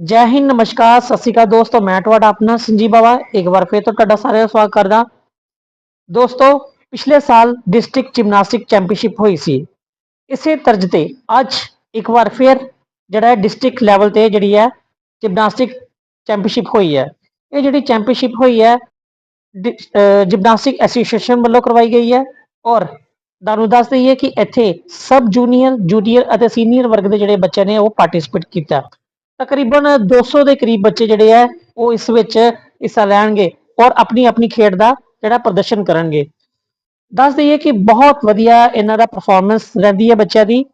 ਜੈ ਹਿੰਦ, ਨਮਸਕਾਰ, ਸਤਿ ਸ਼੍ਰੀ ਅਕਾਲ ਦੋਸਤੋ, ਮੈਂ ਤੁਹਾਡਾ ਆਪਣਾ ਸੰਜੀਵ ਬਾਵਾ, ਇੱਕ ਵਾਰ ਫਿਰ ਤੋਂ ਤੁਹਾਡਾ ਸਾਰਿਆਂ ਦਾ ਸਵਾਗਤ ਕਰਦਾ। ਦੋਸਤੋ, ਪਿਛਲੇ ਸਾਲ ਡਿਸਟ੍ਰਿਕਟ ਜਿਮਨਾਸਟਿਕ ਚੈਂਪੀਅਨਸ਼ਿਪ ਹੋਈ ਸੀ। ਇਸੇ ਤਰਜ਼ ਤੇ ਅੱਜ ਇੱਕ ਵਾਰ ਫਿਰ ਜਿਹੜਾ ਡਿਸਟ੍ਰਿਕਟ ਲੈਵਲ ਤੇ ਜਿਹੜੀ ਹੈ ਜਿਮਨਾਸਟਿਕ ਚੈਂਪੀਅਨਸ਼ਿਪ ਹੋਈ ਹੈ। ਇਹ ਜਿਹੜੀ ਚੈਂਪੀਅਨਸ਼ਿਪ ਹੋਈ ਹੈ ਜਿਮਨਾਸਟਿਕ ਐਸੋਸੀਏਸ਼ਨ ਵੱਲੋਂ ਕਰਵਾਈ ਗਈ ਹੈ ਔਰ ਤੁਹਾਨੂੰ ਦੱਸ ਦਈਏ ਕਿ ਇੱਥੇ ਸਬ ਜੂਨੀਅਰ ਜੂਨੀਅਰ ਅਤੇ ਸੀਨੀਅਰ ਵਰਗ ਦੇ ਜਿਹੜੇ ਬੱਚੇ ਨੇ ਉਹ ਪਾਰਟਿਸਿਪੇਟ ਕੀਤਾ। ਤਕਰੀਬਨ 200 ਦੇ ਕਰੀਬ ਬੱਚੇ ਜਿਹੜੇ ਆ ਉਹ ਇਸ ਵਿੱਚ ਹਿੱਸਾ ਲੈਣਗੇ ਔਰ ਆਪਣੀ ਆਪਣੀ ਖੇਡ ਦਾ ਜਿਹੜਾ ਪ੍ਰਦਰਸ਼ਨ ਕਰਨਗੇ। ਦੱਸ ਦਈਏ ਕਿ ਬਹੁਤ ਵਧੀਆ ਇਹਨਾਂ ਦਾ ਪਰਫਾਰਮੈਂਸ ਰਹਿੰਦੀ ਹੈ ਬੱਚਿਆਂ ਦੀ।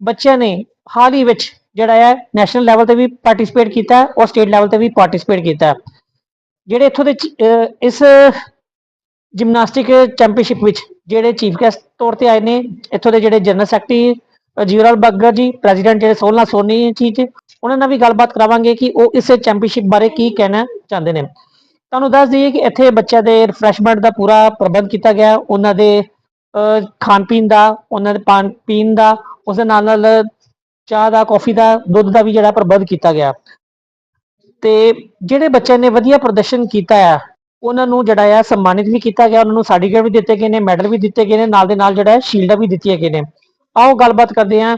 ਬੱਚਿਆਂ ਨੇ ਹਾਲ ਹੀ ਵਿੱਚ ਜਿਹੜਾ ਹੈ ਨੈਸ਼ਨਲ ਲੈਵਲ ਤੇ ਵੀ ਪਾਰਟਿਸਿਪੇਟ ਕੀਤਾ ਔਰ ਸਟੇਟ ਲੈਵਲ ਤੇ ਵੀ ਪਾਰਟਿਸਿਪੇਟ ਕੀਤਾ ਜਿਹੜੇ ਇੱਥੋਂ ਦੇ ਇਸ ਜਿਮਨਾਸਟਿਕ ਚੈਂਪੀਅਨਸ਼ਿਪ ਵਿੱਚ ਜਿਹੜੇ ਚੀਫ ਗੈਸਟ ਤੌਰ ਤੇ ਆਏ ਨੇ, ਇੱਥੋਂ ਦੇ ਜਿਹੜੇ ਜਨਰਲ ਸੈਕਟਰੀ ਜੀਵਰਾਲ ਬੱਗਰ ਜੀ ਪ੍ਰੈਜ਼ੀਡੈਂਟ ਜਿਹੜੇ ਸੋਲਨਾ ਸੋਨੀ ਜੀ ਜੀ ਉਹਨਾਂ ਨਾਲ ਵੀ ਗੱਲਬਾਤ ਕਰਾਵਾਂਗੇ ਕਿ ਉਹ ਇਸ ਚੈਂਪੀਅਨਸ਼ਿਪ ਬਾਰੇ ਕੀ ਕਹਿਣਾ ਚਾਹੁੰਦੇ ਨੇ। ਤੁਹਾਨੂੰ ਦੱਸ ਦਈਏ ਕਿ ਇੱਥੇ ਬੱਚਿਆਂ ਦੇ ਰਿਫਰੈਸ਼ਮੈਂਟ ਦਾ ਪੂਰਾ ਪ੍ਰਬੰਧ ਕੀਤਾ ਗਿਆ। ਉਹਨਾਂ ਦੇ ਅਹ, ਖਾਣ ਪੀਣ ਦਾ ਉਹਨਾਂ ਦੇ ਪਾਣ ਪੀਣ ਦਾ ਉਸ ਦੇ ਨਾਲ ਨਾਲ ਚਾਹ ਦਾ ਕਾਫੀ ਦਾ ਦੁੱਧ ਦਾ ਵੀ ਜਿਹੜਾ ਪ੍ਰਬੰਧ ਕੀਤਾ ਗਿਆ। ਤੇ ਜਿਹੜੇ ਬੱਚਿਆਂ ਨੇ ਵਧੀਆ ਪ੍ਰਦਰਸ਼ਨ ਕੀਤਾ ਹੈ ਉਹਨਾਂ ਨੂੰ ਜਿਹੜਾ ਆ ਸਨਮਾਨਿਤ ਵੀ ਕੀਤਾ ਗਿਆ। ਉਹਨਾਂ ਨੂੰ ਸਰਟੀਫਿਕੇਟ ਵੀ ਦਿੱਤੇ ਗਏ ਨੇ ਮੈਡਲ ਵੀ ਦਿੱਤੇ ਗਏ ਨੇ ਨਾਲ ਦੇ ਨਾਲ ਜਿਹੜਾ ਸ਼ੀਲਡਾਂ ਵੀ ਦਿੱਤੀਆਂ ਗਏ ਨੇ। ਆਓ ਗੱਲਬਾਤ ਕਰਦੇ ਹਾਂ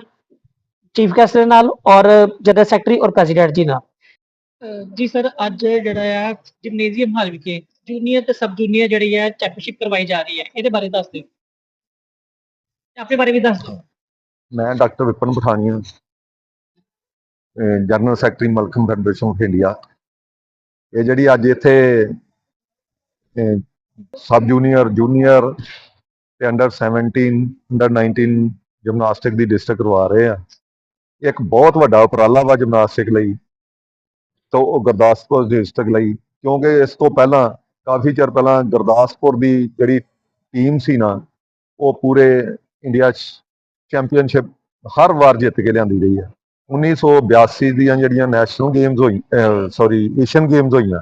ਚੀਫ ਗੈਸਟ ਦੇ ਨਾਲ ਔਰ ਜਨਰਲ ਸੈਕਟਰੀ ਔਰ ਪ੍ਰੈਜ਼ੀਡੈਂਟ ਜੀ ਨਾਲ। ਜੀ ਸਰ ਅੱਜ ਜਿਹੜਾ ਆ ਜਿਮਨੇਜ਼ੀਅਮ ਹਾਲ ਵਿਖੇ ਜੂਨੀਅਰ ਤੇ ਸਬ ਜੂਨੀਅਰ ਜਿਹੜੀ ਹੈ ਚੈਂਪੀਅਨਸ਼ਿਪ ਕਰਵਾਈ ਜਾ ਰਹੀ ਹੈ ਇਹਦੇ ਬਾਰੇ ਦੱਸ ਦਿਓ। ਆਪਣੇ ਬਾਰੇ ਵੀ ਦੱਸ ਦਿਓ। ਮੈਂ doctor Vipan Pathania general secretary Mallakhamb federation of India. ਇਹ ਜਿਹੜੀ ਅੱਜ ਇੱਥੇ ਸਬ ਜੂਨੀਅਰ ਜੂਨੀਅਰ ਤੇ ਅੰਡਰ 17 ਅੰਡਰ 19 ਜਿਮਨਾਸਟਿਕ ਦੀ ਡਿਸਟ੍ਰਿਕਟ ਕਰਵਾ ਰਹੇ ਆ। ਇੱਕ ਬਹੁਤ ਵੱਡਾ ਉਪਰਾਲਾ ਵਾ ਜਿਮਨਾਸਟਿਕ ਲਈ ਤੋਂ ਉਹ ਗੁਰਦਾਸਪੁਰ ਡਿਸਟ੍ਰਿਕਟ ਲਈ, ਕਿਉਂਕਿ ਇਸ ਤੋਂ ਪਹਿਲਾਂ, ਕਾਫੀ ਚਿਰ ਪਹਿਲਾਂ ਗੁਰਦਾਸਪੁਰ ਦੀ ਜਿਹੜੀ ਟੀਮ ਸੀ ਨਾ, ਉਹ ਪੂਰੇ ਇੰਡੀਆ 'ਚ ਚੈਂਪੀਅਨਸ਼ਿਪ ਹਰ ਵਾਰ ਜਿੱਤ ਕੇ ਲਿਆਂਦੀ ਰਹੀ ਹੈ 1982 ਦੀਆਂ ਜਿਹੜੀਆਂ ਨੈਸ਼ਨਲ ਗੇਮਸ ਹੋਈ ਸੌਰੀ ਏਸ਼ੀਅਨ ਗੇਮਸ ਹੋਈਆਂ,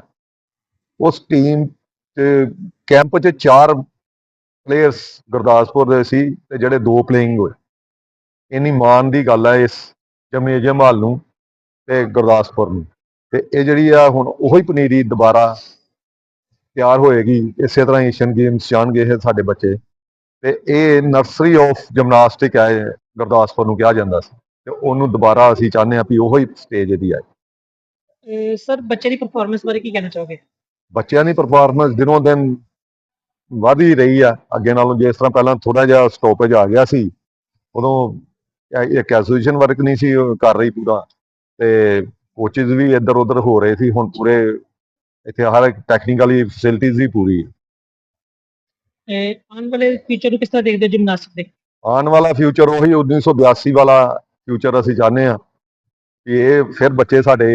ਉਸ ਟੀਮ ਤੇ ਕੈਂਪ 'ਚ ਚਾਰ ਪਲੇਅਰਸ ਗੁਰਦਾਸਪੁਰ ਦੇ ਸੀ ਤੇ ਜਿਹੜੇ ਦੋ ਪਲੇਇੰਗ ਹੋਏ। ਇੰਨੀ ਮਾਣ ਦੀ ਗੱਲ ਹੈ ਇਸ ਜਮਨੇਜਮ ਹਾਲ ਨੂੰ ਤੇ ਗੁਰਦਾਸਪੁਰ ਨੂੰ। ਤੇ ਇਹ ਜਿਹੜੀ ਆ ਹੁਣ ਉਹੀ ਪਨੀਰੀ ਦੁਬਾਰਾ ਤਿਆਰ ਹੋਏਗੀ ਇਸੇ ਤਰ੍ਹਾਂ ਏਸ਼ੀਅਨ ਗੇਮਸ ਜਾਣਗੇ ਇਹ ਸਾਡੇ ਬੱਚੇ। ਤੇ ਇਹ ਨਰਸਰੀ ਆਫ ਜਿਮਨਾਸਟਿਕ ਹੈ ਗੁਰਦਾਸਪੁਰ ਨੂੰ ਕਿਹਾ ਜਾਂਦਾ ਸੀ। ਤੇ ਉਹਨੂੰ ਦੁਬਾਰਾ ਅਸੀਂ ਚਾਹੁੰਦੇ ਹਾਂ ਵੀ ਉਹੀ ਸਟੇਜ ਇਹਦੀ ਆਏ। ਸਰ ਬੱਚੇ ਦੀ ਪਰਫਾਰਮੈਂਸ ਬਾਰੇ ਕੀ ਕਹਿਣਾ ਚਾਹੋਗੇ? ਬੱਚਿਆਂ ਦੀ ਪਰਫਾਰਮੈਂਸ ਦਿਨੋਂ ਦਿਨ ਵਧ ਹੀ ਰਹੀ ਆ। ਅੱਗੇ ਨਾਲੋਂ ਜਿਸ ਤਰ੍ਹਾਂ ਪਹਿਲਾਂ ਥੋੜਾ ਜਿਹਾ ਸਟਾਪੇਜ ਆ ਗਿਆ ਸੀ ਉਦੋਂ ਇੱਕ ਐਸੋਸੀਏਸ਼ਨ ਵਰਕ ਨਹੀਂ ਸੀ ਕਰ ਰਹੀ ਪੂਰਾ। ਤੇ ਕੋਚਿਸ ਵੀ ਇੱਧਰ ਉੱਧਰ ਹੋ ਰਹੇ ਸੀ ਹੁਣ ਪੂਰੇ ਇੱਥੇ ਹਰ ਇੱਕ ਟੈਕਨੀਕਲੀ ਫੈਸਿਲਿਟੀਜ਼ ਵੀ ਪੂਰੀ ਹੈ। ਇਹ ਆਉਣ ਵਾਲੇ ਫਿਊਚਰ ਨੂੰ ਕਿਸ ਤਰ੍ਹਾਂ ਦੇਖਦੇ ਜਿਮਨਾਸਟਿਕ ਦੇ? ਆਉਣ ਵਾਲਾ ਫਿਊਚਰ ਉਹੀ 1982 ਵਾਲਾ ਫਿਊਚਰ ਅਸੀਂ ਚਾਹੁੰਦੇ ਆ ਕਿ ਇਹ ਫਿਰ ਬੱਚੇ ਸਾਡੇ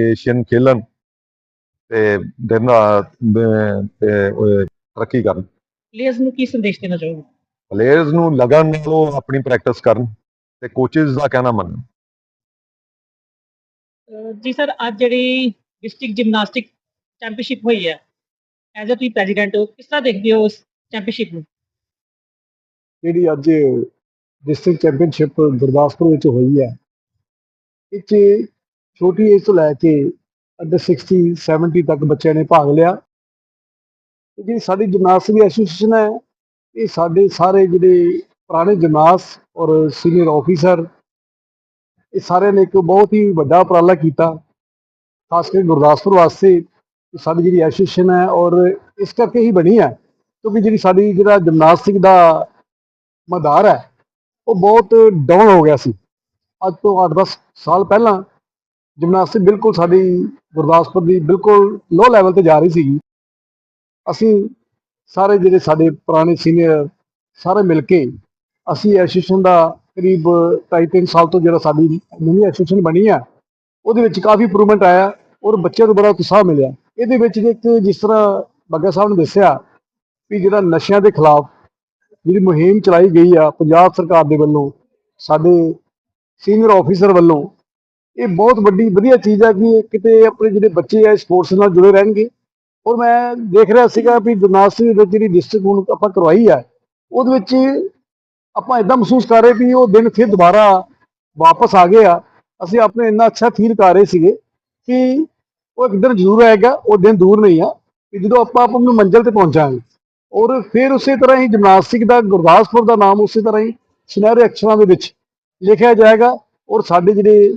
ਏਸ਼ੀਅਨ ਖੇਲਣ ਤੇ ਦਿਨ ਤੇ ਤਰੱਕੀ ਕਰਨ। ਪਲੇਅਰਸ ਨੂੰ ਕੀ ਸੰਦੇਸ਼ ਦੇਣਾ ਚਾਹੋਗੇ? ਪਲੇਅਰਸ ਨੂੰ ਲਗਨ ਨਾਲੋਂ ਆਪਣੀ ਪ੍ਰੈਕਟਿਸ ਕਰਨ। ਤੇ ਕੋਚਿਸ ਦਾ ਕਹਿਣਾ ਮੰਨਣ। ਅਹ ਜੀ ਸਰ ਅੱਜ ਜਿਹੜੀ ਡਿਸਟ੍ਰਿਕਟ ਜਿਮਨਾਸਟਿਕ ਚੈਂਪੀਅਨਸ਼ਿਪ ਹੋਈ ਹੈ ਐਜ਼ ਅ ਤੁਸੀਂ ਪ੍ਰੈਜ਼ੀਡੈਂਟ ਹੋ ਕਿਸ ਤਰ੍ਹਾਂ ਦੇਖਦੇ ਹੋ ਉਸ ਚੈਂਪੀਅਨਸ਼ਿਪ ਨੂੰ? ਜਿਹੜੀ ਅੱਜ ਡਿਸਟ੍ਰਿਕਟ ਚੈਂਪੀਅਨਸ਼ਿਪ ਗੁਰਦਾਸਪੁਰ ਵਿੱਚ ਹੋਈ ਹੈ ਇਹ 'ਚ ਛੋਟੀ ਏਜ ਤੋਂ ਲੈ ਕੇ ਅੰਡਰ 60 70 ਤੱਕ ਬੱਚਿਆਂ ਨੇ ਭਾਗ ਲਿਆ। ਜਿਹੜੀ ਸਾਡੀ ਜਿਮਨਾਸਟਿਕ ਐਸੋਸੀਏਸ਼ਨ ਹੈ ਇਹ ਸਾਡੇ ਸਾਰੇ ਜਿਹੜੇ ਪੁਰਾਣੇ ਜਿਮਨਾਸਟ ਔਰ ਸੀਨੀਅਰ ਆਫੀਸਰ ਇਹ ਸਾਰਿਆਂ ਨੇ ਇੱਕ ਬਹੁਤ ਹੀ ਵੱਡਾ ਉਪਰਾਲਾ ਕੀਤਾ। ਖਾਸ ਕਰਕੇ ਗੁਰਦਾਸਪੁਰ ਵਾਸਤੇ ਸਾਡੀ ਜਿਹੜੀ ਐਸੋਸੀਏਸ਼ਨ ਹੈ ਔਰ ਇਸ ਕਰਕੇ ਹੀ ਬਣੀ ਹੈ, ਕਿਉਂਕਿ ਜਿਹੜੀ ਸਾਡੀ ਜਿਹੜਾ ਜਿਮਨਾਸਟਿਕ ਦਾ ਮਦਾਰ ਹੈ, ਉਹ ਬਹੁਤ ਡਾਊਨ ਹੋ ਗਿਆ ਸੀ। ਅੱਜ ਤੋਂ 8-10 ਸਾਲ ਪਹਿਲਾਂ ਜਿਮਨਾਸਟਿਕ ਬਿਲਕੁਲ ਸਾਡੀ ਗੁਰਦਾਸਪੁਰ ਦੀ ਬਿਲਕੁਲ ਲੋ ਲੈਵਲ ਤੇ ਜਾ ਰਹੀ ਸੀਗੀ। ਅਸੀਂ ਸਾਰੇ ਜਿਹੜੇ ਸਾਡੇ ਪੁਰਾਣੇ ਸੀਨੀਅਰ ਸਾਰੇ ਮਿਲ ਕੇ ਅਸੀਂ ਐਸੋਸੀਏਸ਼ਨ ਦਾ ਕਰੀਬ 2.5 ਸਾਲ ਤੋਂ ਜਿਹੜਾ ਸਾਡੀ ਨਵੀਂ ਐਸੋਸੀਏਸ਼ਨ ਬਣੀ ਆ, ਉਹਦੇ ਵਿੱਚ ਕਾਫੀ ਇੰਪਰੂਵਮੈਂਟ ਆਇਆ ਔਰ ਬੱਚਿਆਂ ਨੂੰ ਬੜਾ ਉਤਸ਼ਾਹ ਮਿਲਿਆ। ਇਹਦੇ ਵਿੱਚ ਇੱਕ ਜਿਸ ਤਰ੍ਹਾਂ ਬੱਗਾ ਸਾਹਿਬ ਨੇ ਦੱਸਿਆ ਵੀ ਜਿਹੜਾ ਨਸ਼ਿਆਂ ਦੇ ਖਿਲਾਫ ਜਿਹੜੀ ਮੁਹਿੰਮ ਚਲਾਈ ਗਈ ਆ ਪੰਜਾਬ ਸਰਕਾਰ ਦੇ ਵੱਲੋਂ, ਸਾਡੇ ਸੀਨੀਅਰ ਆਫੀਸਰ ਵੱਲੋਂ, ਇਹ ਬਹੁਤ ਵੱਡੀ, ਵਧੀਆ ਚੀਜ਼ ਆ ਕਿ ਕਿਤੇ ਆਪਣੇ ਜਿਹੜੇ ਬੱਚੇ ਆ ਸਪੋਰਟਸ ਨਾਲ ਜੁੜੇ ਰਹਿਣਗੇ। ਔਰ ਮੈਂ ਦੇਖ ਰਿਹਾ ਸੀਗਾ ਵੀ ਜਿਮਨਾਸਟਿਕ ਵਿੱਚ ਜਿਹੜੀ ਡਿਸਟ੍ਰਿਕਟ ਹੁਣ ਆਪਾਂ ਕਰਵਾਈ ਆ, ਉਹਦੇ ਵਿੱਚ ਆਪਾਂ ਇਦਾਂ ਮਹਿਸੂਸ ਕਰ ਰਹੇ ਵੀ ਉਹ ਦਿਨ ਫਿਰ ਦੁਬਾਰਾ ਵਾਪਸ ਆ ਗਏ ਆ। ਅਸੀਂ ਆਪਣੇ ਇੰਨਾ ਅੱਛਾ ਫੀਲ ਕਰ ਰਹੇ ਸੀਗੇ ਕਿ ਉਹ ਇੱਕ ਦਿਨ ਜ਼ਰੂਰ ਆਏਗਾ, ਉਹ ਦਿਨ ਦੂਰ ਨਹੀਂ ਆ ਕਿ ਜਦੋਂ ਆਪਾਂ ਆਪਣੀ ਮੰਜ਼ਿਲ ਤੇ ਪਹੁੰਚਾਂਗੇ। ਔਰ ਫਿਰ ਉਸੇ ਤਰ੍ਹਾਂ ਹੀ ਜਿਮਨਾਸਟਿਕ ਦਾ, ਗੁਰਦਾਸਪੁਰ ਦਾ ਨਾਮ ਉਸੇ ਤਰ੍ਹਾਂ ਹੀ ਸੁਨਹਿਰੇ ਅਕਸਰਾਂ ਦੇ ਵਿੱਚ ਲਿਖਿਆ ਜਾਏਗਾ। ਔਰ ਸਾਡੇ ਜਿਹੜੇ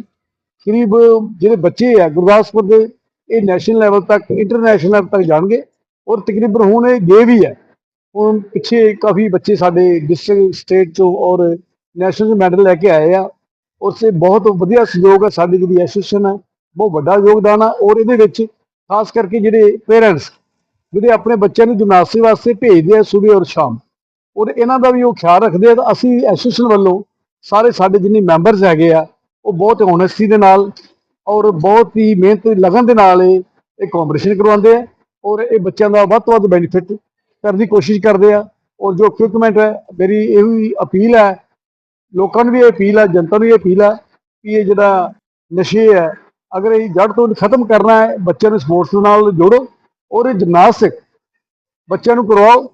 ਕਰੀਬ ਜਿਹੜੇ ਬੱਚੇ ਆ ਗੁਰਦਾਸਪੁਰ ਦੇ, ਇਹ ਨੈਸ਼ਨਲ ਲੈਵਲ ਤੱਕ ਇੰਟਰਨੈਸ਼ਨਲ ਲੈਵਲ ਤੱਕ ਜਾਣਗੇ। ਔਰ ਤਕਰੀਬਨ ਹੁਣ ਇਹ ਗਏ ਵੀ ਹੈ ਹੁਣ ਪਿੱਛੇ ਕਾਫੀ ਬੱਚੇ ਸਾਡੇ ਡਿਸਟ੍ਰਿਕਟ ਸਟੇਟ ਤੋਂ ਔਰ ਨੈਸ਼ਨਲ ਮੈਡਲ ਲੈ ਕੇ ਆਏ ਆ। ਔਰ ਬਹੁਤ ਵਧੀਆ ਸਹਿਯੋਗ ਹੈ ਸਾਡੀ ਜਿਹੜੀ ਐਸੋਸੀਏਸ਼ਨ ਹੈ ਬਹੁਤ ਵੱਡਾ ਯੋਗਦਾਨ ਆ ਔਰ ਇਹਦੇ ਵਿੱਚ ਖਾਸ ਕਰਕੇ ਜਿਹੜੇ ਪੇਰੈਂਟਸ ਜਿਹੜੇ ਆਪਣੇ ਬੱਚਿਆਂ ਨੂੰ ਜਿਮਨਾਸਟਿਕ ਵਾਸਤੇ ਭੇਜਦੇ ਆ ਸਵੇਰ ਔਰ ਸ਼ਾਮ, ਔਰ ਇਹਨਾਂ ਦਾ ਵੀ ਉਹ ਖਿਆਲ ਰੱਖਦੇ ਆ ਤਾਂ ਅਸੀਂ ਐਸੋਸੀਏਸ਼ਨ ਵੱਲੋਂ ਸਾਰੇ ਸਾਡੇ ਜਿੰਨੇ ਮੈਂਬਰਸ ਹੈਗੇ ਆ, ਉਹ ਬਹੁਤ ਓਨੈਸਟੀ ਦੇ ਨਾਲ ਔਰ ਬਹੁਤ ਹੀ ਮਿਹਨਤ ਲਗਨ ਦੇ ਨਾਲ ਇਹ ਇਹ ਕੰਪੀਟੀਸ਼ਨ ਕਰਵਾਉਂਦੇ ਆ ਔਰ ਇਹ ਬੱਚਿਆਂ ਦਾ ਵੱਧ ਤੋਂ ਵੱਧ ਬੈਨੀਫਿਟ ਕਰਨ ਦੀ ਕੋਸ਼ਿਸ਼ ਕਰਦੇ ਆ। ਔਰ ਜੋ ਇਕਵਿਪਮੈਂਟ ਹੈ, ਮੇਰੀ ਇਹੋ ਹੀ ਅਪੀਲ ਹੈ, ਲੋਕਾਂ ਨੂੰ ਵੀ ਇਹ ਅਪੀਲ ਹੈ, ਜਨਤਾ ਨੂੰ ਇਹ ਅਪੀਲ ਹੈ ਕਿ ਇਹ ਜਿਹੜਾ ਨਸ਼ੇ ਹੈ, ਅਗਰ ਇਹ ਜੜ ਤੋਂ ਖਤਮ ਕਰਨਾ ਹੈ, ਬੱਚਿਆਂ ਨੂੰ ਸਪੋਰਟਸ ਨਾਲ ਜੋੜੋ ਔਰ ਇਹ ਜਿਮਨਾਸਟਿਕ ਬੱਚਿਆਂ ਨੂੰ ਕਰਵਾਓ।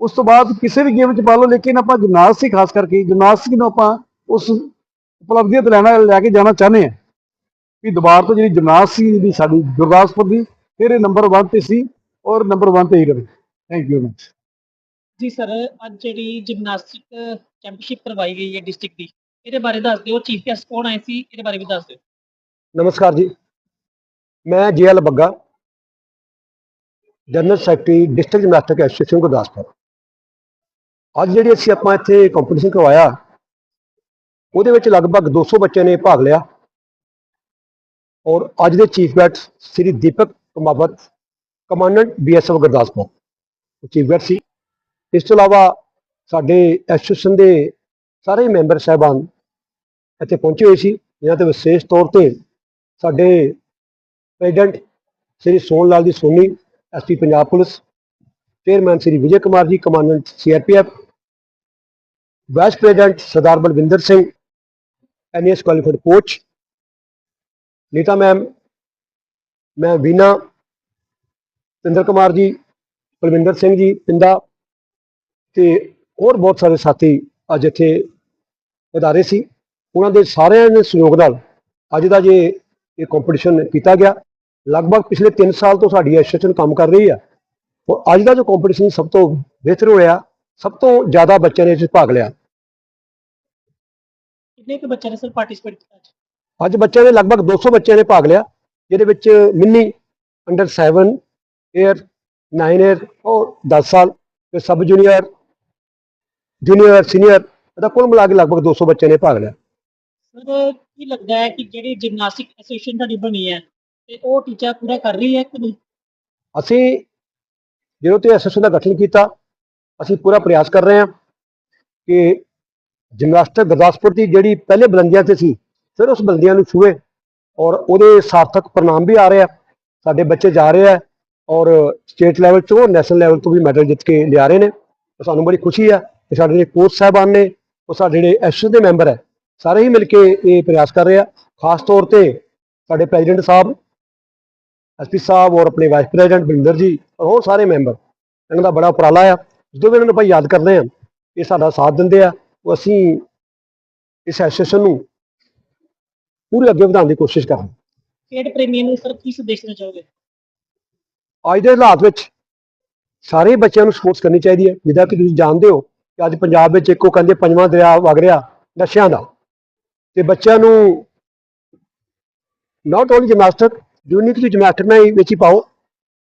ਉਸ ਤੋਂ ਬਾਅਦ ਕਿਸੇ ਵੀ ਗੇਮ 'ਚ ਪਾ ਲਓ, ਲੇਕਿਨ ਆਪਾਂ ਜਿਮਨਾਸਟਿਕ ਖਾਸ ਕਰਕੇ ਜਿਮਨਾਸਟਿਕ ਨੂੰ ਆਪਾਂ ਉਸ ਉਪਲਬਧੀਆਂ ਤੇ ਲੈਣਾ, ਲੈ ਕੇ ਜਾਣਾ ਚਾਹੁੰਦੇ ਹਾਂ ਵੀ ਦੁਬਾਰਾ ਤੋਂ ਜਿਹੜੀ ਜਿਮਨਾਸਟਿਕ ਦੀ ਸਾਡੀ ਗੁਰਦਾਸਪੁਰ ਦੀ, ਫਿਰ ਇਹ ਨੰਬਰ 1 ਤੇ ਸੀ ਔਰ ਨੰਬਰ 1 ਤੇ ਹੀ ਰਹੇ। ਥੈਂਕ ਯੂ ਮਚ ਜੀ ਸਰ ਅੱਜ ਜਿਹੜੀ ਜਿਮਨਾਸਟਿਕ ਚੈਂਪੀਅਨਸ਼ਿਪ ਕਰਵਾਈ ਗਈ ਹੈ ਡਿਸਟ੍ਰਿਕਟ ਦੀ ਇਹਦੇ ਬਾਰੇ ਦੱਸ ਦਿਓ ਚੀਫ ਗੈਸਟ ਕੌਣ ਆਏ ਸੀ ਇਹਦੇ ਬਾਰੇ ਵੀ ਦੱਸ ਦਿਓ ਨਮਸਕਾਰ ਜੀ ਮੈਂ GL Bagga general secretary district gymnastic association Gurdaspur ਅੱਜ ਜਿਹੜੀ ਅਸੀਂ ਆਪਾਂ ਇੱਥੇ ਕੰਪੀਟੀਸ਼ਨ ਕਰਵਾਇਆ ਉਹਦੇ ਵਿੱਚ ਲਗਭਗ 200 ਬੱਚਿਆਂ ਨੇ ਭਾਗ ਲਿਆ। ਔਰ ਅੱਜ ਦੇ chief guest Shri Deepak Kamawat commandant BSF Gurdaspur. Chief ਸੀ। ਇਸ ਤੋਂ ਇਲਾਵਾ ਸਾਡੇ ਐਸੋਸੀਏਸ਼ਨ ਦੇ ਸਾਰੇ ਮੈਂਬਰ ਸਾਹਿਬਾਨ ਇੱਥੇ ਪਹੁੰਚੇ ਹੋਏ ਸੀ। ਜਿਨ੍ਹਾਂ ਤੇ ਵਿਸ਼ੇਸ਼ ਤੌਰ ਤੇ ਸਾਡੇ president Shri Son Lal ji Soni SP Punjab police, chairman Shri Vijay Kumar ji, commandant CRPF vice president Sardar Balwinder Singh NS qualified coach, Neeta ma'am, ਮੈਂ ਵੀਨਾ, ਪਿੰਦਰ ਕੁਮਾਰ ਜੀ ਬਲਵਿੰਦਰ ਸਿੰਘ ਜੀ ਪਿੰਦਾ ਤੇ ਹੋਰ ਬਹੁਤ ਸਾਰੇ ਸਾਥੀ ਅੱਜ ਇੱਥੇ ਵਧਾਰੇ ਸੀ। ਉਹਨਾਂ ਦੇ ਸਾਰਿਆਂ ਦੇ ਸਹਿਯੋਗ ਨਾਲ ਅੱਜ ਦਾ ਜੇ ਇਹ ਕੰਪੀਟੀਸ਼ਨ ਕੀਤਾ ਗਿਆ ਲਗਭਗ ਪਿਛਲੇ 3 ਸਾਲ ਤੋਂ ਸਾਡੀ ਐਸੋਸੀਏਸ਼ਨ ਕੰਮ ਕਰ ਰਹੀ ਹੈ ਔਰ ਅੱਜ ਦਾ ਜੋ ਕੰਪੀਟੀਸ਼ਨ ਸਭ ਤੋਂ ਬਿਹਤਰ ਹੋਇਆ ਸਭ ਤੋਂ ਜ਼ਿਆਦਾ ਬੱਚਿਆਂ ਨੇ ਇਸ 'ਚ ਭਾਗ ਲਿਆ। ਕਿੰਨੇ ਕੁ ਬੱਚਿਆਂ ਨੇ ਸਰ ਪਾਰਟਿਸਿਪੇਟ ਕੀਤਾ ਅੱਜ? ਬੱਚਿਆਂ ਨੇ ਲਗਭਗ 200 ਬੱਚਿਆਂ ਨੇ ਭਾਗ ਲਿਆ ਜਿਹਦੇ ਵਿੱਚ ਮਿੰਨੀ ਅੰਡਰ 7 ਏਅਰ 9 ਏਅਰ ਔਰ 10 ਸਾਲ ਤੇ ਸਬ ਜੂਨੀਅਰ ਜੂਨੀਅਰ ਸੀਨੀਅਰ ਇਹਦਾ ਕੁੱਲ ਮਿਲਾ ਕੇ ਲਗਭਗ 200 ਬੱਚਿਆਂ ਨੇ ਭਾਗ ਲਿਆ। ਸਰ ਕੀ ਲੱਗਦਾ ਹੈ ਕਿ ਜਿਹੜੀ ਜਿਮਨਾਸਟਿਕ ਐਸੋਸੀਏਸ਼ਨ ਤੁਹਾਡੀ ਬਣੀ ਹੈ ਤੇ ਉਹ ਟੀਚਾ ਪੂਰਾ ਕਰ ਰਹੀ ਹੈ ਕਿ ਨਹੀਂ? ਅਸੀਂ ਜਦੋਂ ਤੋਂ ਐਸਐਸਓ ਦਾ ਗਠਨ ਕੀਤਾ ਅਸੀਂ ਪੂਰਾ ਪ੍ਰਯਾਸ ਕਰ ਰਹੇ ਹਾਂ ਕਿ ਜਿਮਨਾਸਟਿਕ ਗੁਰਦਾਸਪੁਰ ਦੀ ਜਿਹੜੀ ਪਹਿਲੇ ਬੁਲੰਦੀਆਂ ਤੇ ਸੀ ਫਿਰ ਉਸ ਬੁਲੰਦੀਆਂ ਨੂੰ ਛੂਏ ਔਰ ਉਹਦੇ ਸਾਰਥਕ ਪ੍ਰਣਾਮ ਵੀ ਆ ਰਹੇ ਆ ਸਾਡੇ ਬੱਚੇ ਜਾ ਰਹੇ ਆ ਔਰ ਸਟੇਟ ਲੈਵਲ ਤੋਂ ਨੈਸ਼ਨਲ ਲੈਵਲ ਤੋਂ ਵੀ ਮੈਡਲ ਜਿੱਤ ਕੇ ਲਿਆ ਰਹੇ ਨੇ। ਸਾਨੂੰ ਬੜੀ ਖੁਸ਼ੀ ਆ ਕਿ ਸਾਡੇ ਜਿਹੜੇ ਕੋਚ ਸਾਹਿਬਾਨ ਨੇ, ਉਹ ਸਾਡੇ ਜਿਹੜੇ ਐਸਐਸ ਦੇ ਮੈਂਬਰ ਹੈ ਸਾਰੇ ਹੀ ਮਿਲ ਕੇ ਇਹ ਪ੍ਰਯਾਸ ਕਰ ਰਹੇ ਆ। ਖਾਸ ਤੌਰ ਤੇ ਸਾਡੇ ਪ੍ਰੈਜ਼ੀਡੈਂਟ ਸਾਹਿਬ ਐਸਪੀ ਸਾਹਿਬ ਔਰ ਆਪਣੇ ਵਾਈਸ ਪ੍ਰੈਜ਼ੀਡੈਂਟ ਬਿੰਦਰ ਜੀ ਔਰ ਹੋਰ ਸਾਰੇ ਮੈਂਬਰ ਇਹਨਾਂ ਦਾ ਬੜਾ ਉਪਰਾਲਾ ਆ। ਜਦੋਂ ਵੀ ਇਹਨਾਂ ਨੂੰ ਆਪਾਂ ਯਾਦ ਕਰਦੇ ਆ ਇਹ ਸਾਡਾ ਸਾਥ ਦਿੰਦੇ ਆ। ਉਹ ਅਸੀਂ ਇਸ ਐਸੋਸੀਏਸ਼ਨ ਨੂੰ ਪੂਰੇ ਅੱਗੇ ਵਧਾਉਣ ਦੀ ਕੋਸ਼ਿਸ਼ ਕਰਾਂਗੇ। ਖੇਡ ਪ੍ਰੇਮੀਆਂ ਨੂੰ ਸਰ ਕੀ ਸੰਦੇਸ਼ ਦੇਣਾ ਚਾਹੋਗੇ? ਅੱਜ ਦੇ ਹਾਲਾਤ ਵਿੱਚ ਸਾਰੇ ਬੱਚਿਆਂ ਨੂੰ ਸਪੋਰਟਸ ਕਰਨੀ ਚਾਹੀਦੀ ਹੈ, ਜਿੱਦਾਂ ਕਿ ਤੁਸੀਂ ਜਾਣਦੇ ਹੋ ਕਿ ਅੱਜ ਪੰਜਾਬ ਵਿੱਚ ਇੱਕੋ ਕੰਦੇ ਪੰਜਵਾਂ ਦਰਿਆ ਵਗ ਰਿਹਾ ਨਸ਼ਿਆਂ ਦਾ। ਤੇ ਬੱਚਿਆਂ ਨੂੰ not only gymnastics uniquely gymnastics ਨਾਲ ਵਿੱਚ ਹੀ ਪਾਓ,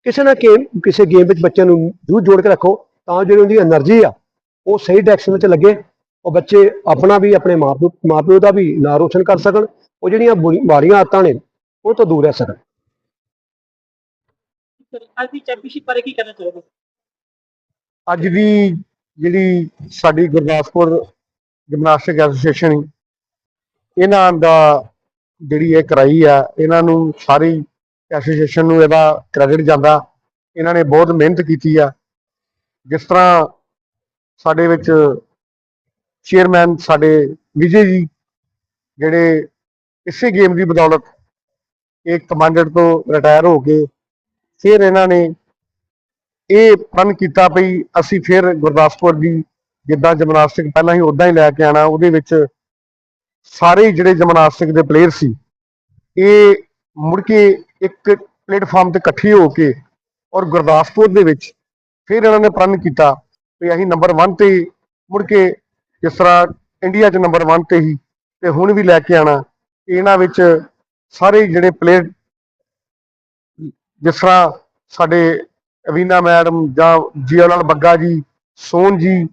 ਕਿਸੇ ਨਾ ਕੇ ਕਿਸੇ ਗੇਮ ਵਿੱਚ ਬੱਚਿਆਂ ਨੂੰ ਜ਼ਰੂਰ ਜੋੜ ਕੇ ਰੱਖੋ, ਤਾਂ ਜਿਹੜੀ ਉਹਦੀ એનર્ਜੀ ਆ, ਉਹ ਸਹੀ ਡਾਇਰੈਕਸ਼ਨ ਵਿੱਚ ਲੱਗੇ, ਉਹ ਬੱਚੇ ਆਪਣਾ ਵੀ, ਆਪਣੇ ਮਾਪਿਓ ਮਾਪਿਓ ਦਾ ਵੀ ਨਾਂ ਰੋਸ਼ਨ ਕਰ ਸਕਣ, ਉਹ ਜਿਹੜੀਆਂ ਮਾੜੀਆਂ ਆਦਤਾਂ ਨੇ, ਉਹ ਤੋਂ ਦੂਰ ਰਹਿ ਸਕਣ। ਅੱਜ ਦੀ ਚੈਂਪੀਅਨਸ਼ਿਪ ਬਾਰੇ ਕੀ ਕਹਿਣਾ ਚਾਹੋਗੇ? ਅੱਜ ਦੀ ਜਿਹੜੀ ਸਾਡੀ ਗੁਰਦਾਸਪੁਰ ਜਿਮਨਾਸਟਿਕ ਐਸੋਸੀਏਸ਼ਨ ਇਹਨਾਂ ਦਾ ਜਿਹੜੀ ਇਹ ਕਰਾਈ ਆ, ਇਹਨਾਂ ਨੂੰ ਸਾਰੀ ਐਸੋਸੀਏਸ਼ਨ ਨੂੰ ਇਹਦਾ ਕ੍ਰੈਡਿਟ ਜਾਂਦਾ। ਇਹਨਾਂ ਨੇ ਬਹੁਤ ਮਿਹਨਤ ਕੀਤੀ ਆ। ਜਿਸ ਤਰ੍ਹਾਂ ਸਾਡੇ ਵਿੱਚ ਚੇਅਰਮੈਨ ਸਾਡੇ ਵਿਜੇ ਜੀ, ਜਿਹੜੇ ਇਸੇ ਗੇਮ ਦੀ ਬਦੌਲਤ ਇਹ ਕਮਾਂਡਰ ਤੋਂ ਰਿਟਾਇਰ ਹੋ ਕੇ ਫਿਰ ਇਹਨਾਂ ਨੇ ਇਹ ਪ੍ਰਣ ਕੀਤਾ ਵੀ ਅਸੀਂ ਫਿਰ ਗੁਰਦਾਸਪੁਰ ਦੀ ਜਿੱਦਾਂ ਜਿਮਨਾਸਟਿਕ ਪਹਿਲਾਂ ਹੀ ਉਦਾਂ ਹੀ ਲੈ ਕੇ ਆਣਾ ਉਹਦੇ ਵਿੱਚ ਸਾਰੇ ਜਿਹੜੇ ਜਿਮਨਾਸਟਿਕ ਦੇ ਪਲੇਅਰ ਸੀ, ਇਹ ਮੁੜ ਕੇ ਇੱਕ ਪਲੇਟਫਾਰਮ ਤੇ ਇਕੱਠੇ ਹੋ ਕੇ ਔਰ ਗੁਰਦਾਸਪੁਰ ਦੇ ਵਿੱਚ ਫਿਰ ਇਹਨਾਂ ਨੇ ਪ੍ਰਣ ਕੀਤਾ ਵੀ ਅਸੀਂ ਨੰਬਰ 1 ਤੇ ਮੁੜ ਕੇ ਜਿਸ ਤਰ੍ਹਾਂ ਇੰਡੀਆ 'ਚ ਨੰਬਰ 1 ਤੇ ਹੀ ਤੇ ਹੁਣ ਵੀ ਲੈ ਕੇ ਆਣਾ ਇਹਨਾਂ ਵਿੱਚ ਸਾਰੇ ਜਿਹੜੇ ਪਲੇਅਰ ਜਿਸ ਤਰ੍ਹਾਂ ਸਾਡੇ ਅਵੀਨਾ ਮੈਡਮ ਜਾਂ ਜੀਵਲਾਲ ਬੱਗਾ ਜੀ ਸੋਨ ਜੀ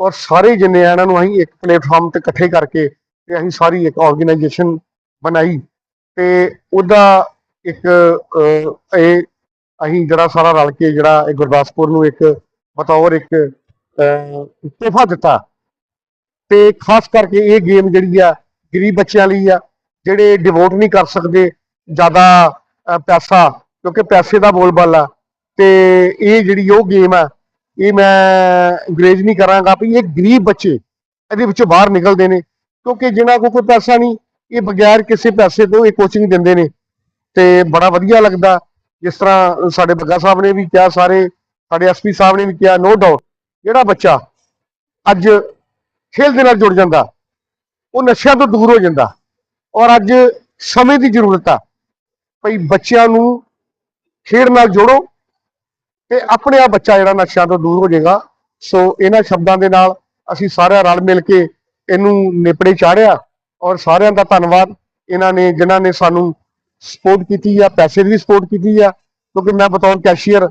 ਔਰ ਸਾਰੇ ਜਿੰਨੇ ਆ ਇਹਨਾਂ ਨੂੰ ਅਸੀਂ ਇੱਕ ਪਲੇਟਫਾਰਮ ਤੇ ਇਕੱਠੇ ਕਰਕੇ ਤੇ ਅਸੀਂ ਸਾਰੀ ਇੱਕ ਆਰਗੇਨਾਈਜੇਸ਼ਨ ਬਣਾਈ ਤੇ ਉਹਦਾ ਇੱਕ ਇਹ ਅਸੀਂ ਜਿਹੜਾ ਸਾਰਾ ਰਲ ਕੇ ਜਿਹੜਾ ਇਹ ਗੁਰਦਾਸਪੁਰ ਨੂੰ ਇੱਕ ਬਤੌਰ ਇੱਕ ਅਹ, ਤੋਹਫਾ ਦਿੱਤਾ ਤੇ ਖਾਸ ਕਰਕੇ ਇਹ ਗੇਮ ਜਿਹੜੀ ਆ ਗਰੀਬ ਬੱਚਿਆਂ ਲਈ ਆ ਜਿਹੜੇ ਡਿਵੋਟ ਨਹੀਂ ਕਰ ਸਕਦੇ ਜ਼ਿਆਦਾ ਪੈਸਾ ਕਿਉਂਕਿ ਪੈਸੇ ਦਾ ਬੋਲਬਾਲਾ ਆ ਤੇ ਇਹ ਜਿਹੜੀ ਉਹ ਗੇਮ ਆ, ਇਹ ਮੈਂ ਅੰਗਰੇਜ਼ ਨਹੀਂ ਕਰਾਂਗਾ ਵੀ ਇਹ ਗਰੀਬ ਬੱਚੇ ਇਹਦੇ ਵਿੱਚੋਂ ਬਾਹਰ ਨਿਕਲਦੇ ਨੇ। ਕਿਉਂਕਿ ਜਿਨ੍ਹਾਂ ਕੋਲ ਕੋਈ ਪੈਸਾ ਨਹੀਂ, ਇਹ ਬਗੈਰ ਕਿਸੇ ਪੈਸੇ ਤੋਂ ਇਹ ਕੋਚਿੰਗ ਦਿੰਦੇ ਨੇ। ਤੇ ਬੜਾ ਵਧੀਆ ਲੱਗਦਾ। ਜਿਸ ਤਰ੍ਹਾਂ ਸਾਡੇ ਬੱਗਾ ਸਾਹਿਬ ਨੇ ਵੀ ਕਿਹਾ, ਸਾਰੇ ਸਾਡੇ ਐਸਪੀ ਸਾਹਿਬ ਨੇ ਵੀ ਕਿਹਾ ਨੋ ਡਾਊਟ ਜਿਹੜਾ ਬੱਚਾ ਅੱਜ ਖੇਲ ਦੇ ਨਾਲ ਜੁੜ ਜਾਂਦਾ, ਉਹ ਨਸ਼ਿਆਂ ਤੋਂ ਦੂਰ ਹੋ ਜਾਂਦਾ। ਔਰ ਅੱਜ ਸਮੇਂ ਦੀ ਜ਼ਰੂਰਤ ਆ, ਭਈ ਬੱਚਿਆਂ ਨੂੰ ਖੇਡ ਨਾਲ ਜੋੜੋ ਤੇ ਆਪਣੇ ਆਪ ਬੱਚਾ ਜਿਹੜਾ ਨਸ਼ਿਆਂ ਤੋਂ ਦੂਰ ਹੋ ਜਾਏਗਾ। ਸੋ ਇਹਨਾਂ ਸ਼ਬਦਾਂ ਦੇ ਨਾਲ ਅਸੀਂ ਸਾਰਿਆਂ ਰਲ ਮਿਲ ਕੇ ਇਹਨੂੰ ਨੇਪੜੇ ਚਾੜਿਆ ਔਰ ਸਾਰਿਆਂ ਦਾ ਧੰਨਵਾਦ। ਇਹਨਾਂ ਨੇ, ਜਿਨ੍ਹਾਂ ਨੇ ਸਾਨੂੰ ਸਪੋਰਟ ਕੀਤੀ ਆ, ਪੈਸੇ ਦੀ ਵੀ ਸਪੋਰਟ ਕੀਤੀ ਆ, ਕਿਉਂਕਿ ਮੈਂ ਬਤੌਰ ਕੈਸ਼ੀਅਰ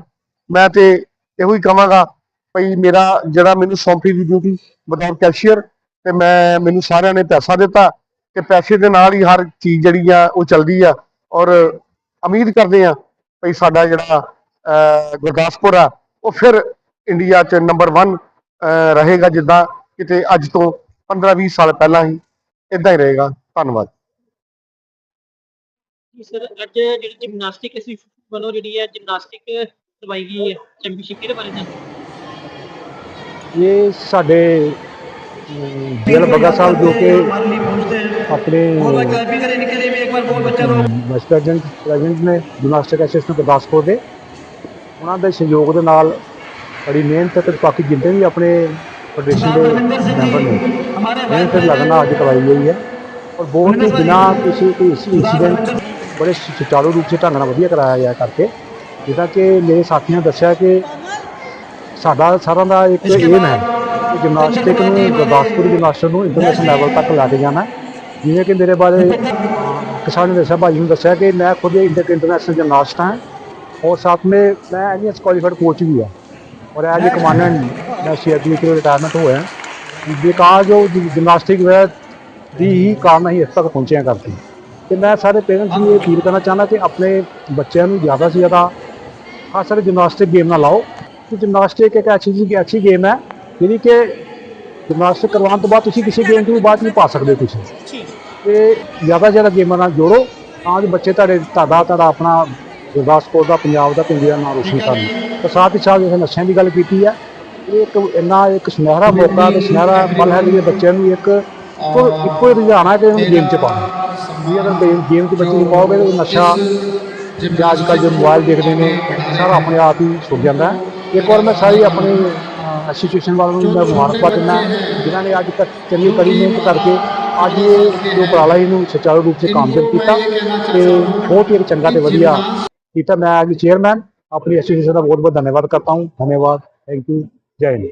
ਮੈਂ ਤੇ ਇਹੋ ਹੀ ਕਹਾਂਗਾ ਭਈ ਮੇਰਾ ਜਿਹੜਾ ਮੈਨੂੰ ਸੌਂਪੀ ਦੀ ਡਿਊਟੀ ਬਤੌਰ ਕੈਸ਼ੀਅਰ ਤੇ ਮੈਂ, ਮੈਨੂੰ ਸਾਰਿਆਂ ਨੇ ਪੈਸਾ ਦਿੱਤਾ ਤੇ ਪੈਸੇ ਦੇ ਨਾਲ ਹੀ ਹਰ ਚੀਜ਼ ਜਿਹੜੀ ਆ ਉਹ ਚੱਲਦੀ ਆ। ਔਰ ਉਮੀਦ ਕਰਦੇ ਆ ਭਈ ਸਾਡਾ ਜਿਹੜਾ ਗੁਰਦਾਸਪੁਰ ਆ ਉਹ ਫਿਰ ਇੰਡੀਆ 'ਚ ਨੰਬਰ 1 ਰਹੇਗਾ ਜਿੱਦਾਂ ਕਿਤੇ ਅੱਜ ਤੋਂ 15-20 ਸਾਲ ਪਹਿਲਾਂ ਹੀ ਇਦਾਂ ਹੀ ਰਹੇਗਾ। ਧੰਨਵਾਦ। ਜੀ ਸਰ ਅੱਜ ਜਿਹੜੀ ਜਿਮਨਾਸਟਿਕ ਅਸੀਂ ਵੱਲੋਂ ਜਿਹੜੀ ਹੈ ਜਿਮਨਾਸਟਿਕ ਕਰਵਾਈ ਗਈ ਹੈ ਚੈਂਪੀਅਨਸ਼ਿਪ ਇਹਦੇ ਬਾਰੇ ਦੱਸੋ ਇਹ ਸਾਡੇ ਜੇਲ ਬੱਗਾ ਸਾਹਿਬ ਜੋ ਕਿ ਆਪਣੇ ਵਾਈਸ ਪ੍ਰੈਜ਼ੀਡੈਂਟ ਪ੍ਰੈਜ਼ੀਡੈਂਟ ਨੇ ਜਿਮਨਾਸਟਿਕ ਐਸੋਸੀਏਸ਼ਨ ਗੁਰਦਾਸਪੁਰ ਦੇ। ਉਹਨਾਂ ਦੇ ਸਹਿਯੋਗ ਦੇ ਨਾਲ ਬੜੀ ਮਿਹਨਤ ਤੇ ਬਾਕੀ ਜਿੰਨੇ ਵੀ ਆਪਣੇ ਫੈਡਰੇਸ਼ਨ ਦੇ ਮੈਂਬਰ ਨੇ ਮਿਹਨਤ ਲੱਗਣਾ ਅੱਜ ਕਰਵਾਈ ਗਈ ਹੈ। ਔਰ ਬਹੁਤ ਹੀ ਬਿਨਾਂ ਕਿਸੇ ਕੋਈ ਇੰਸੀਡੈਂਟ ਬੜੇ ਸੁਚਾਰੂ ਰੂਪ ਸੇ ਢੰਗ ਨਾਲ ਵਧੀਆ ਕਰਾਇਆ ਗਿਆ ਕਰਕੇ। ਜਿੱਦਾਂ ਕਿ ਮੇਰੇ ਸਾਥੀਆਂ ਦੱਸਿਆ ਕਿ ਸਾਡਾ ਸਾਰਿਆਂ ਦਾ ਇੱਕ ਏਮ ਹੈ ਜਿਮਨਾਸਟਿਕ ਨੂੰ ਗੁਰਦਾਸਪੁਰ ਜਿਮਨਾਸਟਿਕ ਨੂੰ ਇੰਟਰਨੈਸ਼ਨਲ ਲੈਵਲ ਤੱਕ ਲੈ ਕੇ ਜਾਣਾ ਹੈ। ਜਿਵੇਂ ਕਿ ਮੇਰੇ ਬਾਰੇ ਅਹ, ਕਿਸਾਨ ਨੇ ਦੱਸਿਆ ਭਾਈ ਨੂੰ ਦੱਸਿਆ ਕਿ ਮੈਂ ਖੁਦ ਇੱਕ ਇੰਟਰਨੈਸ਼ਨਲ ਜਿਮਨਾਸਟ ਹਾਂ और साथ में मैं एज क्वालिफाइड कोच भी है और एज ए कमांडेंट मैं सी आर के रिटायरमेंट हुए हैं बेकार जो जिमनास्टिक वह ਦੀ ਹੀ ਕਾਰਨ ਅਸੀਂ ਇੱਥੇ ਤੱਕ ਪਹੁੰਚੇ ਹਾਂ ਕਰਕੇ ਤੇ ਮੈਂ ਸਾਰੇ ਪੇਰੈਂਟਸ ਨੂੰ ਇਹ ਅਪੀਲ ਕਰਨਾ ਚਾਹੁੰਦਾ ਕਿ ਆਪਣੇ ਬੱਚਿਆਂ ਨੂੰ ਜ਼ਿਆਦਾ ਤੋਂ ਜ਼ਿਆਦਾ ਖਾਸ ਕਰਕੇ ਜਿਮਨਾਸਟਿਕ ਗੇਮ ਨਾਲ ਲਾਓ ਕਿ ਜਿਮਨਾਸਟਿਕ ਇੱਕ ਐਸੀ ਚੀਜ਼ ਐਸੀ ਗੇਮ ਹੈ ਜਿਹੜੀ ਕਿ ਜਿਮਨਾਸਟਿਕ ਕਰਵਾਉਣ ਤੋਂ ਬਾਅਦ ਤੁਸੀਂ ਕਿਸੇ ਗੇਮ 'ਚ ਵੀ ਬਾਅਦ ਨਹੀਂ ਪਾ ਸਕਦੇ ਤੁਸੀਂ। ਠੀਕ। ਤੇ ਜ਼ਿਆਦਾ ਜ਼ਿਆਦਾ ਗੇਮਾਂ ਨਾਲ ਜੋੜੋ ਤਾਂ ਜੋ ਬੱਚੇ ਤੁਹਾਡੇ ਤੁਹਾਡਾ ਤੁਹਾਡਾ ਆਪਣਾ ਗੁਰਦਾਸਪੁਰ ਦਾ ਪੰਜਾਬ ਦਾ ਪਿੰਡ ਦਾ ਨਾਮ ਰੋਸ਼ਨ ਕਰਨ ਤੇ ਸਾਥ ਹੀ ਸਾਥ ਜਿਹੜੇ ਨਸ਼ਿਆਂ ਦੀ ਗੱਲ ਕੀਤੀ ਹੈ ਇਹ ਇੱਕ ਇੰਨਾ ਇੱਕ ਸੁਨਹਿਰਾ ਮੌਕਾ ਤੇ ਸੁਨਹਿਰਾ ਪਲ ਹੈ ਜਿਹੜੇ ਬੱਚਿਆਂ ਨੂੰ ਇੱਕ ਇੱਕੋ ਇੱਕੋ ਹੀ ਰੁਝਾਨ ਹੈ ਕਿ ਉਹਨੂੰ ਗੇਮ 'ਚ ਪਾਉਣਾ ਜੇ ਅਗਰ ਗੇਮ 'ਚ ਬੱਚੇ ਨੂੰ ਪਾਓਗੇ ਤਾਂ ਨਸ਼ਾ ਜਾਂ ਅੱਜ ਕੱਲ੍ਹ ਜੋ ਮੋਬਾਈਲ ਦੇਖਦੇ ਨੇ ਸਾਰਾ ਆਪਣੇ ਆਪ ਹੀ ਛੁੱਟ ਜਾਂਦਾ। ਇੱਕ ਵਾਰ ਮੈਂ ਸਾਰੀ ਆਪਣੀ ਐਸੋਸੀਏਸ਼ਨ ਵਾਲਿਆਂ ਨੂੰ ਮੈਂ ਮੁਬਾਰਕਬਾਦ ਦਿੰਦਾ। ਜਿਨ੍ਹਾਂ ਨੇ ਅੱਜ ਤੱਕ ਚੰਗੀ ਕੜੀ ਮਿਹਨਤ ਕਰਕੇ ਅੱਜ ਇਹ ਜੋ ਉਪਰਾਲਾ ਇਹਨੂੰ ਸੁਚਾਰੂ ਰੂਪ ਸੇ ਕਾਮਯਾਬ ਕੀਤਾ ਤੇ ਬਹੁਤ ਹੀ ਇੱਕ ਚੰਗਾ ਤੇ ਵਧੀਆ ਕੀਤਾ। ਮੈਂ ਅੱਜ ਚੇਅਰਮੈਨ ਆਪਣੀ ਐਸੋਸੀਏਸ਼ਨ ਦਾ ਬਹੁਤ ਬਹੁਤ ਧੰਨਵਾਦ ਕਰਤਾ ਹੂੰ। ਧੰਨਵਾਦ। ਥੈਂਕ ਯੂ ਜੈ ਹਿੰਦ।